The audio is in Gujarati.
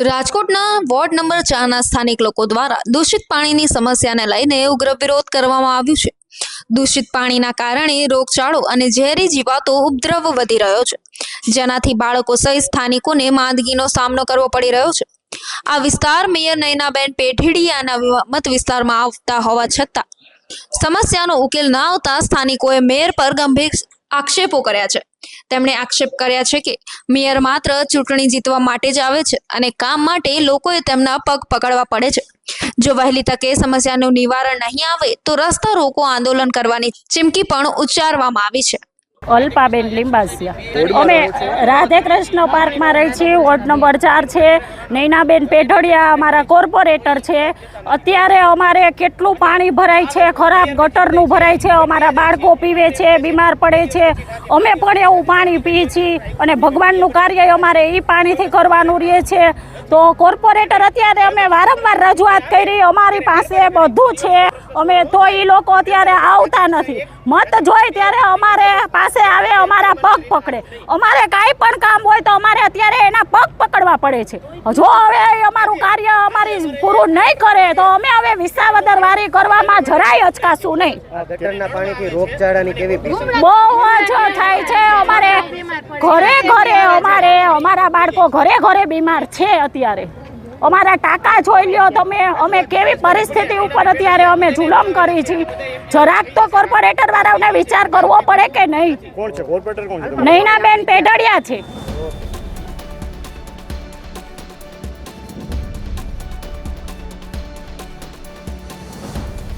રાજકોટના વોર્ડ નંબર ચારના સ્થાનિક લોકો દ્વારા દૂષિત પાણીની સમસ્યાને લઈને ઉગ્ર વિરોધ કરવામાં આવ્યું છે. દૂષિત પાણીના કારણે રોગચાળો અને ઝેરી જીવાતો ઉપદ્રવ વધી રહ્યો છે. જેનાથી બાળકો સહિત સ્થાનિકોને માંદગીનો સામનો કરવો પડી રહ્યો છે. આ વિસ્તાર મેયર નયનાબેન પેઠીડિયાના મત વિસ્તારમાં આવતા હોવા છતાં સમસ્યાનો ઉકેલ ના આવતા સ્થાનિકોએ મેયર પર ગંભીર આક્ષેપો કર્યા છે. તેમણે આક્ષેપ કર્યા છે કે મેયર માત્ર ચૂંટણી જીતવા માટે જ આવે છે અને કામ માટે લોકોએ તેમના પગ પકડવા પડે છે. જો વહેલી તકે સમસ્યાનું નિવારણ નહીં આવે, તો રસ્તા રોકો આંદોલન કરવાની ચીમકી પણ ઉચ્ચારવામાં આવી છે. અલ્પાબેન લિંબાસિયા. અમે રાધે કૃષ્ણ પાર્કમાં રહી છીએ, વોર્ડ નંબર ચાર છે. નૈનાબેન પેઢડિયા અમારા કોર્પોરેટર છે. અત્યારે અમારે કેટલું પાણી ભરાય છે, ખરાબ ગટરનું ભરાય છે, અમારા બાળકો પીવે છે, બીમાર પડે છે. અમે પણ એવું પાણી પીએ છીએ અને ભગવાનનું કાર્ય અમારે એ પાણીથી કરવાનું રહે છે. તો કોર્પોરેટર અત્યારે અમે વારંવાર રજૂઆત કરી, અમારી પાસે બધું છે. અમે તો એ લોકો અત્યારે આવતા નથી. મત જોઈ ત્યારે અમારે પાસે આવે, અમારા પગ પકડે. અમારે કાંઈ પણ કામ હોય તો અમારે પકડવા પડે છે. જો હવે અમારું કાર્ય અમારી પૂરું નહીં કરે તો અમે હવે વિસાવદર વારી કરવામાં જરાય અચકાશું નહીં. ગટરના પાણીથી રોગચાળાની કેવી બહુ જ થાય છે. અમારે ઘરે ઘરે અમારે અમારા બાળકો ઘરે ઘરે બીમાર છે અત્યારે. અમારા ટાકા જોઈ લ્યો તમે અમે કેવી પરિસ્થિતિ ઉપર અત્યારે અમે જુલમ કરી છીએ જરાક તો કોર્પોરેટર વાળાઓને વિચાર કરવો પડે કે નહીં? કોણ બેન કોર્પોરેટર કોણ છે? નૈનાબેન પેઢડિયા છે.